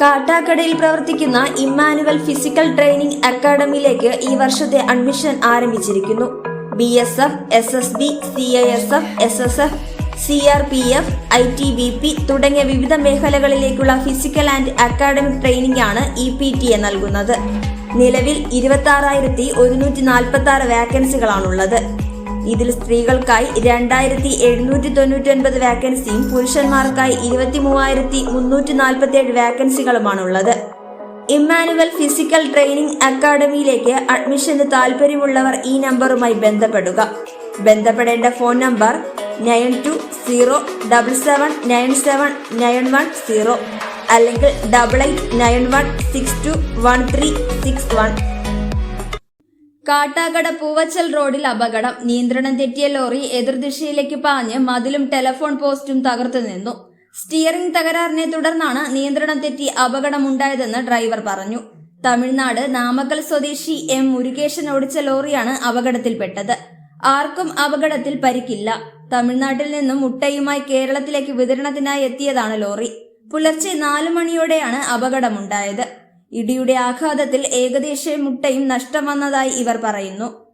കാട്ടാക്കടയിൽ പ്രവർത്തിക്കുന്ന Emmanuel physical training അക്കാദമിയിലേക്ക് ഈ വർഷത്തെ അഡ്മിഷൻ ആരംഭിച്ചിരിക്കുന്നു. B S F S S B C I S F S S F C R P F I T B P തുടങ്ങിയ വിവിധ മേഖലകളിലേക്കുള്ള physical and academic training ആണ് E P T A നൽകുന്നത്. നിലവിൽ ഇരുപത്തി ആറായിരത്തി ഒരുന്നൂറ്റി നാൽപ്പത്തി ആറ് വാക്കൻസികളാണുള്ളത്. ഇതിൽ സ്ത്രീകൾക്കായി രണ്ടായിരത്തി എഴുന്നൂറ്റി തൊണ്ണൂറ്റി ഒൻപത് വാക്കൻസിയും പുരുഷന്മാർക്കായി ഇരുപത്തി മൂവായിരത്തി മുന്നൂറ്റി നാൽപ്പത്തി ഏഴ് വാക്കൻസികളുമാണുള്ളത് ഇമ്മാനുവൽ ഫിസിക്കൽ ട്രെയിനിംഗ് അക്കാദമിയിലേക്ക് അഡ്മിഷന് താല്പര്യമുള്ളവർ ഈ നമ്പറുമായി ബന്ധപ്പെടുക. ബന്ധപ്പെടേണ്ട phone number nine two zero double seven nine seven nine one zero അല്ലെങ്കിൽ double eight nine one six two one three six one. Kattakkada Poovachal റോഡിൽ അപകടം. നിയന്ത്രണം തെറ്റിയ ലോറി എതിർദിശയിലേക്ക് പാഞ്ഞ് മതിലും ടെലഫോൺ പോസ്റ്റും തകർത്തു നിന്നു. സ്റ്റിയറിംഗ് തകരാറിനെ തുടർന്നാണ് നിയന്ത്രണം തെറ്റി അപകടമുണ്ടായതെന്ന് ഡ്രൈവർ പറഞ്ഞു. തമിഴ്നാട് നാമക്കൽ സ്വദേശി എം മുരുകേശൻ ഓടിച്ച ലോറിയാണ് അപകടത്തിൽപ്പെട്ടത്. ആർക്കും അപകടത്തിൽ പരിക്കില്ല. തമിഴ്നാട്ടിൽ നിന്നും മുട്ടയുമായി കേരളത്തിലേക്ക് വിതരണത്തിനായി എത്തിയതാണ് ലോറി. പുലർച്ചെ നാലു മണിയോടെയാണ് അപകടമുണ്ടായത്. ഇടിയുടെ ആഘാതത്തിൽ ഏകദേശം മുട്ടയും നഷ്ടം വന്നതായി ഇവർ പറയുന്നു